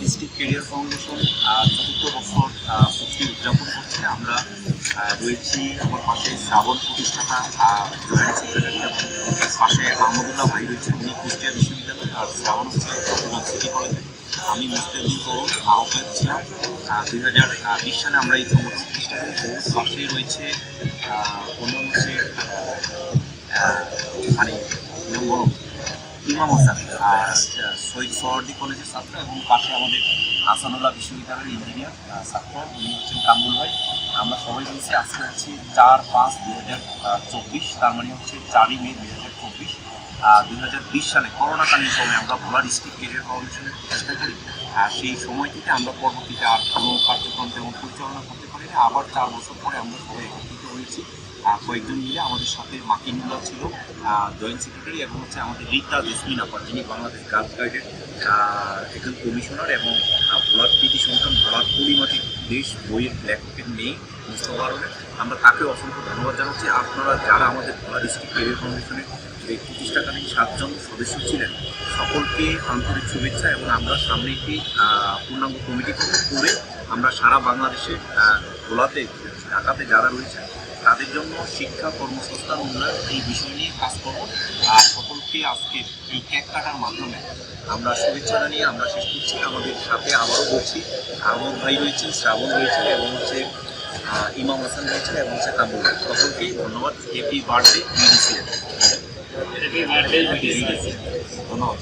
District career foundation চতুর্থ বছর পূর্তি উদযাপন করছে। আমরা রয়েছি আমার পাশে শ্রাবণ প্রতিষ্ঠাতা জয়েন্ট এবং পাশে আহমদুল্লাহ ভাই রয়েছে, উনি কুষ্টিয়া বিশ্ববিদ্যালয় আর শ্রাবণ হচ্ছে চট্টগ্রাম সিটি কলেজে আমি মুস্তাফিজ তরুণ আহ্বায়ক ছিলাম দুই হাজার বিশ সালে আমরা এই সংগঠন প্রতিষ্ঠা করি। পাশে রয়েছে অন্য হচ্ছে মানে ইমাম হোসেন, আর শহীদ সোহরদি কলেজের ছাত্র এবং পাশে আমাদের হাসানুল্লাহ বিশ্ববিদ্যালয়ের ইঞ্জিনিয়ার ছাত্র, উনি হচ্ছেন কামরুল ভাই। আমরা সবাই মিলছি আজকে হচ্ছে চার পাঁচ দু হাজার চব্বিশ, তার মানে হচ্ছে চারই মে দু হাজার চব্বিশ। দুই হাজার বিশ সালে করোনাকালীন সময় আমরা ভোলা ডিস্ট্রিক্ট কেরিয়ার ফাউন্ডেশনের প্রতিষ্ঠা করি। আর সেই সময় থেকে আমরা পরবর্তীতে আর কোনো কার্যক্রম তেমন পরিচালনা করতে পারিনি। আবার চার বছর পরে আমরা সবাই একত্রিত হয়েছি। কয়েকজন মিলে আমাদের সাথে মাকিনুল্লাহ ছিল জয়েন্ট সেক্রেটারি এবং হচ্ছে আমাদের রিতা জসমিন যিনি বাংলাদেশ গার্লস গাইডের একজন কমিশনার এবং ভোলার কৃতি সন্তান দেশ বইয়ের লেখকের মেয়ে মুস্তফা আরবের আমরা তাকে অসংখ্য ধন্যবাদ জানাচ্ছি। আপনারা যারা আমাদের ভোলা ডিস্ট্রিক্ট কেরিয়ার ফাউন্ডেশনের যে প্রতিষ্ঠাকালীন সাতজন সদস্য ছিলেন, সকলকে আন্তরিক শুভেচ্ছা এবং আমরা সামনে একটি পূর্ণাঙ্গ কমিটি করে আমরা সারা বাংলাদেশে ভোলাতে ঢাকাতে যারা রয়েছেন, তাদের জন্য শিক্ষা, কর্মসংস্থান, উন্নয়ন এই বিষয় নিয়ে কাজ করব। সকলকে আজকে এই কেক কাটার মাধ্যমে আমরা শুভেচ্ছা জানিয়ে আমরা শেষ করছি আমাদের সাথে আবারও বলছি আহমদ ভাই রয়েছেন শ্রাবণ রয়েছেন এবং হচ্ছে ইমাম হাসান রয়েছেন এবং হচ্ছে কামরুল সকলকে ধন্যবাদ হ্যাপি বার্থডে ধন্যবাদ